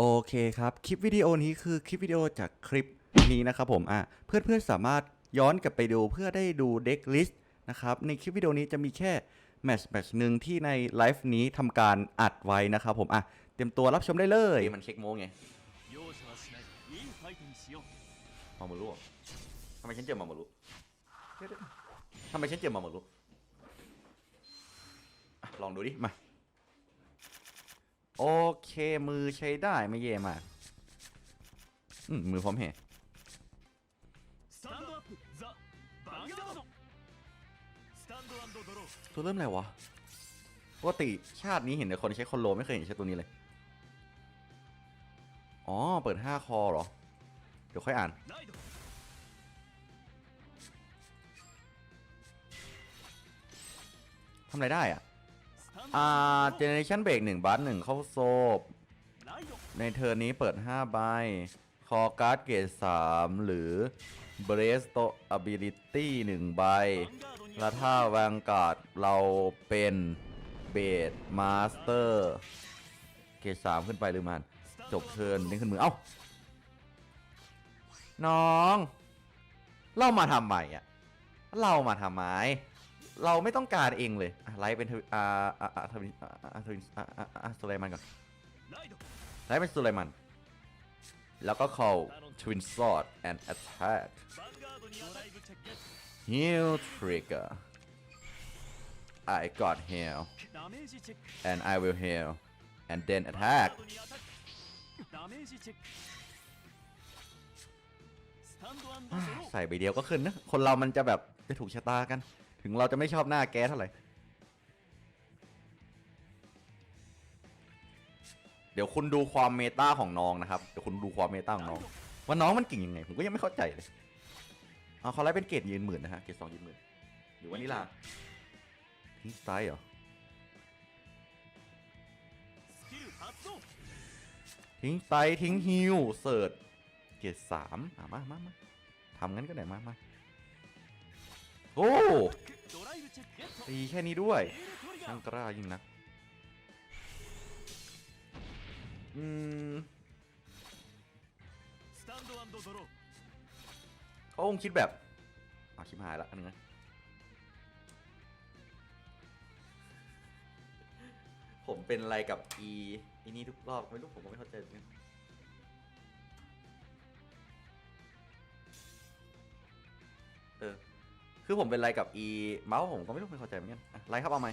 โอเคครับ คลิปวิดีโอนี้คือคลิปวิดีโอจากคลิปนี้นะครับผมอะเพื่อนๆสามารถย้อนกลับไปดูเพื่อได้ดูเด็กลิสต์นะครับในคลิปวิดีโอนี้จะมีแค่แมชแมชหนึ่งที่ในไลฟ์นี้ทำการอัดไว้นะครับผมอะเตรียมตัวรับชมได้เลยมันเช็คโมงไงมาหมดรู้ทำไมฉันเจอมาหมดรู้ทำไมฉันเจอมาหมดรู้ลองดูดิมา โอเคมือใช้ได้ไม่เย่มากอืมมือพร้อมเหตัวเริ่มอะไรวะปกติชาตินี้เห็นแต่คนใช้คอนโลไม่เคยเห็นใช้ตัวนี้เลย อ๋อ เปิด 5 คอเหรอ เดี๋ยวค่อยอ่าน ทำไรได้อะ อ่าเจเนเรชันเบรกหนึ่งบัสหนึ่งเข้าโซบ ในเทอร์นี้เปิด5ใบคอการ์ดเกรด3หรือเบร b r e s t a b i l i t y 1ใบ และถ้าแวงการ์ดเราเป็นเบดมาสเตอร์เกรด3ขึ้นไปหรือมัน จบเทิร์นนี่ขึ้นมือ เอ้า น้อง เรามาทำใหม่อะเรามาทำไม เราไม่ต้องการเองเลยไลท์เป็นอ่าอ่าอาทวินอ่าทวินอ่าอ่าสุไลมันก่อนไลท์เป็นสุไลมัน แล้วก็ call twin sword and attack heal trigger I got heal and I will heal and then attack ใส่ไปเดียวก็ขึ้นนะ คนเรามันจะแบบจะถูกชะตากัน ถึงเราจะไม่ชอบหน้าแกเท่าไหร่ เดี๋ยวคุณดูความเมตาของน้องนะครับ เดี๋ยวคุณดูความเมตาของน้อง ว่าน้องมันเก่งยังไง ผมก็ยังไม่เข้าใจเลยเอาเขาไล่เป็นเกรดยืนหมื่นนะฮะ เกรดสองยืนหมื่นหรือว่านี่ล่ะทิ้งสไตล์เหรอ ทิ้งสไตล์ทิ้งฮิวเสิร์ตเกรดสามมามามาทำงั้นก็ได้มามา โอ้ตีแค่นี้ด้วยช่างกล้ายิ่งนะอืมเขาคงคิดแบบอาคิมหายละอันนึงผมเป็นอะไรกับอีอีนี้ทุกรอบไม่รู้ผมก็ไม่เข้าใจเหมือเออ คือผมเป็นไรกับอีเมาส์ผมก็ไม่รู้ไม่เข้าใจเหมือนกันไรครับเอาไหม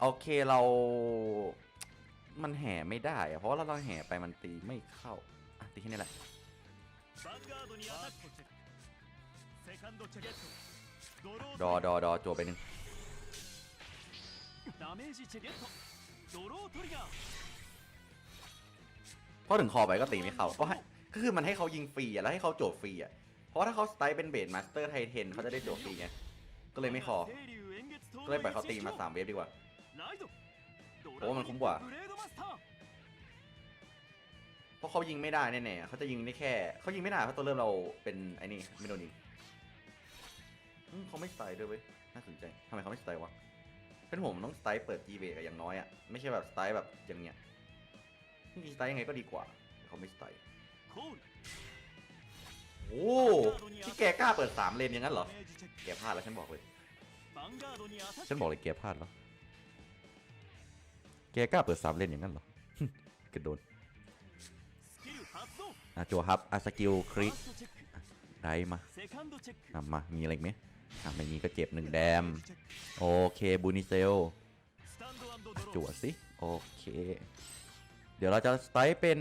โอเคเรา มันแห่ไม่ได้เพราะเราลองแห่ไปมันตีไม่เข้าตีแค่นี้แหละดอดอดอจัวไปหนึ่งพอถึงคอไปก็ตีไม่เข้าก็ให้ ก็คือมันให้เขายิงฟรีอะแล้วให้เขาโจบฟรีอะเพราะถ้าเขาสไตล์เป็นเบสมาสเตอร์ไทเทนเขาจะได้โจบฟรีไงก็เลยไม่คอก็เลยปล่อยเขาตีมาสามเวฟดีกว่าโอ้มันคุ้มกว่าเพราะเขายิงไม่ได้แน่ๆเขาจะยิงได้แค่เขายิงไม่ได้เพราะตัวเริ่มเราเป็นไอ้นี่ไม่โดนยิงเขาไม่สไตล์ด้วยเว้ยน่าสนใจทำไมเขาไม่สไตล์วะเป็นผมต้องสไตล์เปิดจีเบกัอย่างน้อยอะไม่ใช่แบบสไตล์แบบอย่างเนี้ยจริงสไตล์ยังไงก็ดีกว่าเขาไม่สไตล์ โอ้ที่แกกล้าเปิดสามเลนอย่างนั้นเหรอ แกพลาดแล้วฉันบอกเลย ฉันบอกเลยแกพลาดแล้ว แกกล้าเปิดสามเลนอย่างนั้นเหรอกระโดนอาจัวครับอาสกิลคริกได้มาทำมา มีอะไรไหมอ่ไม่มีก็เจ็บหนึ่งแดม โอเคบูนิเซลจั่วสิ โอเค เดี๋ยวเราจะสไตล์เป็น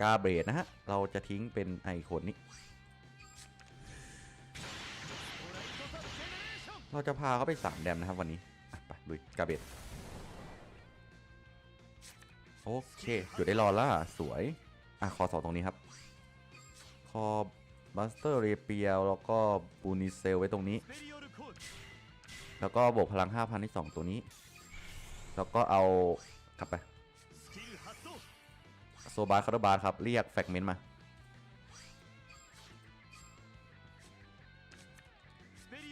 กาเบรดนะฮะ เราจะทิ้งเป็นไอคอนนี้ เราจะพาเขาไป 3 แดมนะครับวันนี้ไปดูกาเบรดโอเคหยุดได้รอล่าสวย อะ คอสองตรงนี้ครับ คอบัสเตอร์เรเปียแล้วก็บูนิเซลไว้ตรงนี้ แล้วก็บวกพลัง 5,000ที่2ตัวนี้ แล้วก็เอากลับไป โซบาร์คาร์บาร์ครับ เรียกแฟกเมนต์มา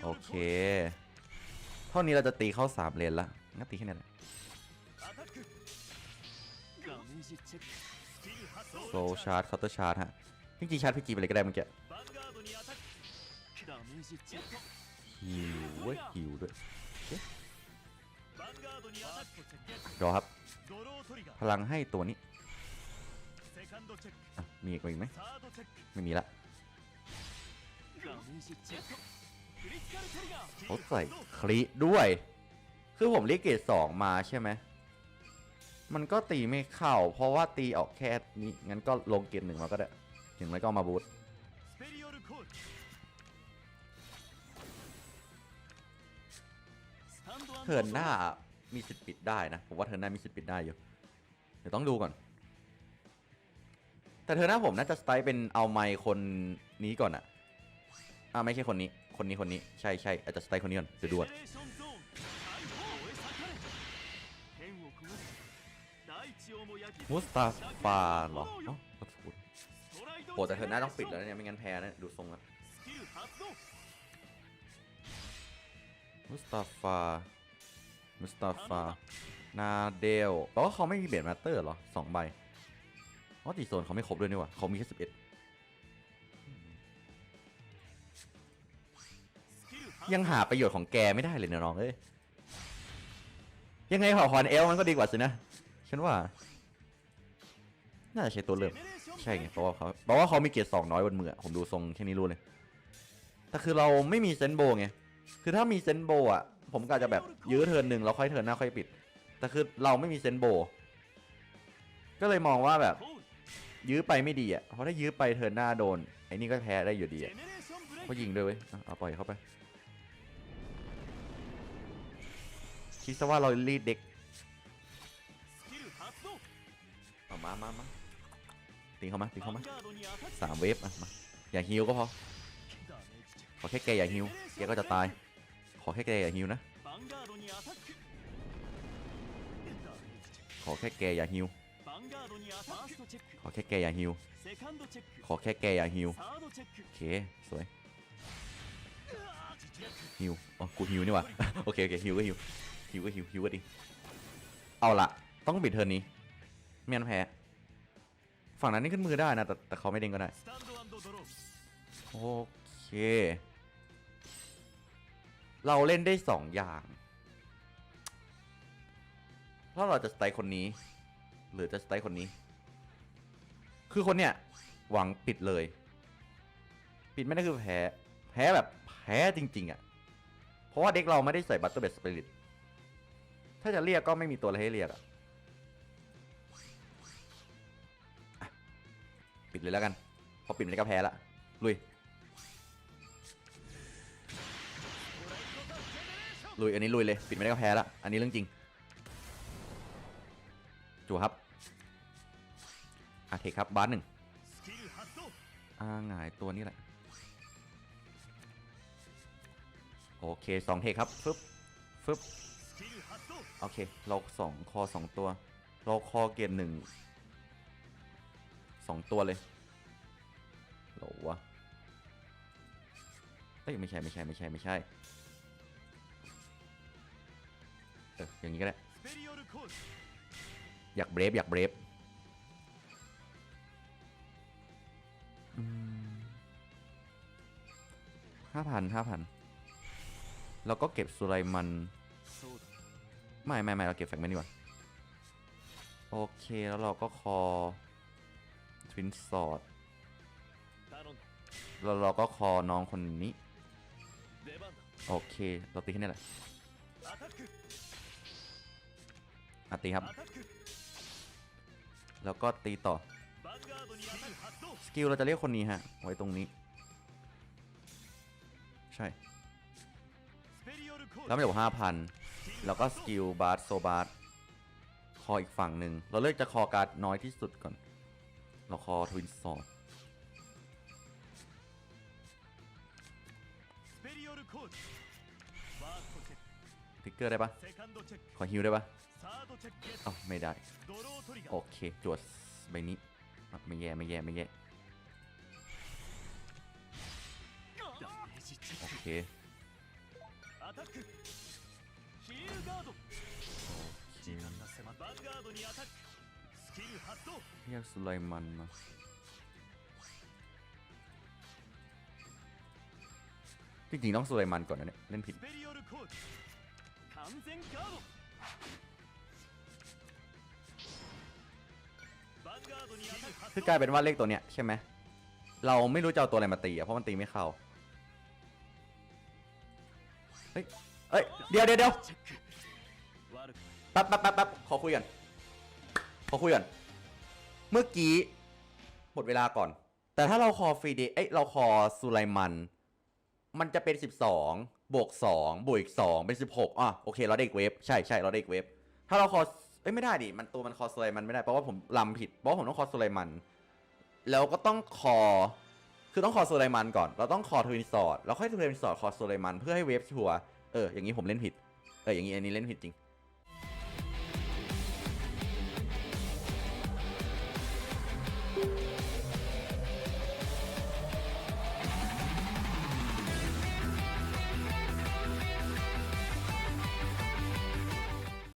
โอเค เท่านี้เราจะตีเข้า 3 เลนละงั้นตีแค่นี้แหละโซชาร์จเคาน์เตอร์ชาร์จฮะพี่จีชาร์จพี่จีไปเลยก็ได้เมื่อกี้หิวเว้ยหิวด้วยรอครับ พลังให้ตัวนี้ มีอีกไหมไม่มีละเขาใส่คลิด้วย คือผมเรียกเกตสองมาใช่ไหม มันก็ตีไม่เข้า เพราะว่าตีออกแค่นี้ งั้นก็ลงเกตหนึ่งมาก็ได้ ถึงแล้วก็มาบูทเทิร์นหน้ามีสิทธิ์ปิดได้นะ ผมว่าเทิร์นหน้ามีสิทธิ์ปิดได้อยู่ เดี๋ยวต้องดูก่อน แต่เธอหน้าผมน่าจะสไตล์เป็นเอาไมค์คนนี้ก่อนอะอ่าไม่ใช่คนนี้ คนนี้คนนี้ใช่ใช่อาจจะสไตล์คนนี้ก่อนจะดวดมุสตาฟาเหรอโหแต่เธอหน้าต้องปิดแล้วเนี่ยไม่งั้นแพ้นะดูทรงแล้วมุสตาฟา มุสตาฟา นาเดลแปลว่าเขาไม่มีเบียดมาเตอร์เหรอสองใบ พราะตีโซนเขาไม่ครบด้วยนี่วะเขามีแค่สิบเอ็ดยังหาประโยชน์ของแกไม่ได้เลยนะน้องเอ้ยยังไงขอฮอนเอลมันก็ดีกว่าสินะฉันว่า น่าจะใช้ตัวเลือกใช่ไงเพราะว่าเขาเพราะว่าเขามีเกียรติสองน้อยบนมือผมดูทรงแค่นี้รู้เลย แต่คือเราไม่มีเซนโบไงคือถ้ามีเซนโบอะ ผมก็จะแบบยื้อเทินหนึ่งแล้วค่อยเทินหน้าค่อยปิด แต่คือเราไม่มีเซนโบ ก็เลยมองว่าแบบ ยื้อไปไม่ดีอะเพราะถ้ายื้อไปเทินหน้าโดนไอ้นี่ก็แพ้ได้อยู่ดีอะเขายิงด้ยเว้ยเอาปล่อยเข้าไปคิดซะว่าเรารีดเด็กเอามามามาตีเข้ามาตีเข้ามาสามเวฟอะมาอย่าฮิวก็พอขอแค่แกอย่าฮิวแกก็จะตาย ขอแค่แกอย่าฮิวนะขอแค่แกอย่าฮิว ขอแค่แกอย่าฮิว ขอแค่แกอย่าฮิว โอเค สวยฮิวอ๋อกูฮิวนี่หว่าโอเคโอเคฮิวก็ฮิวฮิวก็ฮิวฮิวก็ดีเอาละต้องปิดเทิร์นนี้ไม่งั้นแพ้ฝั่งนั้นนี่ขึ้นมือได้นะ แต่แต่เขาไม่เด้งก็ได้ โอเค เราเล่นได้สองอย่าง ถ้าเราจะสไตล์คนนี้ หรือจะสไตล์คนนี้ คือคนเนี้ยหวังปิดเลย ปิดไม่ได้คือแพ้ แพ้แบบแพ้จริง ๆอะ่ะ เพราะว่าเด็กเราไม่ได้ใส่บัตเตอร์เบสสปิริตถ้าจะเรียกก็ไม่มีตัวอะไรให้เรียกอะ่ะปิดเลยแล้วกัน พอปิดมันก็แพ้ละลุย ลุย อันนี้ลุยเลย ปิดไม่ได้ก็แพ้ละ อันนี้เรื่องจริง จูครับ เทครับบาร์หนึ่งอ่าหงายตัวนี้แหละ โอเคสองเทครับฟึบฟึบโอเค เราสองคอสองตัว เราคอเกณฑ์หนึ่งสองตัวเลยหรอวเอ้ยไม่ใช่ไม่ใช่ไม่ใช่ไม่ใช่เอออย่างนี้ก็ได้ อยากเบรฟอยากเบรฟ ห้าพันห้าพันแล้วก็เก็บสุไลมันไม่ไม่ไม่เราเก็บแฟกเมนต์ดีกว่าโอเคแล้วเราก็คอทวินสอดแล้วเราก็คอน้องคนนี้ โอเคเราตีแค่นี้แหละอาตีครับ แล้วก็ตีต่อ สกิลเราจะเรียกคนนี้ฮะ ไว้ตรงนี้ ใช่แล้วไม่จบห้าพันแล้วก็สกิลบาร์สโซบาร์สคออีกฝั่งหนึ่ง เราเลือกจะคอการ์ดน้อยที่สุดก่อน เราคอทวินสอดทิกเกอร์ได้ปะขอฮิวได้ปะเอ้าไม่ได้ โอเคตรวจใบนี้ ไม่แย่ ไม่แย่ ไม่แย่ โอเคเรียกสุไลมันมาจริงๆต้องสุไลมันก่อนนะเนี่ยเล่นผิดคือกลายเป็นว่าเลขตัวเนี้ยใช่ไหมเราไม่รู้จะเอาตัวอะไรมาตีอะเพราะมันตีไม่เข้า เฮ้ยเดี๋ยวเดี๋ยวเดี๋ยวแป๊บแป๊บแป๊บแป๊บขอคุยก่อนขอคุยก่อนเมื่อกี้หมดเวลาก่อน แต่ถ้าเราคอฟรีเดย์เอ้ยเราคอสุไลมัน มันจะเป็นสิบสองบวกสองบวกอีกสองเป็นสิบหกอะโอเค เราได้อีกเวฟใช่ใช่เราได้อีกเวฟถ้าเราคอเอ้ยไม่ได้ดิมันตัวมันคอสุไลมันไม่ได้เพราะว่าผมลำผิดเพราะผมต้องคอสุไลมัน แล้วก็ต้องคอ คือต้องคอโซไลมันก่อน เราต้องคอทวินสอดแล้วค่อยทวินสอดคอโซไลมันเพื่อให้เวฟชัวเอออย่างนี้ผมเล่นผิดเอออย่างนี้อันนี้เล่นผิดจริง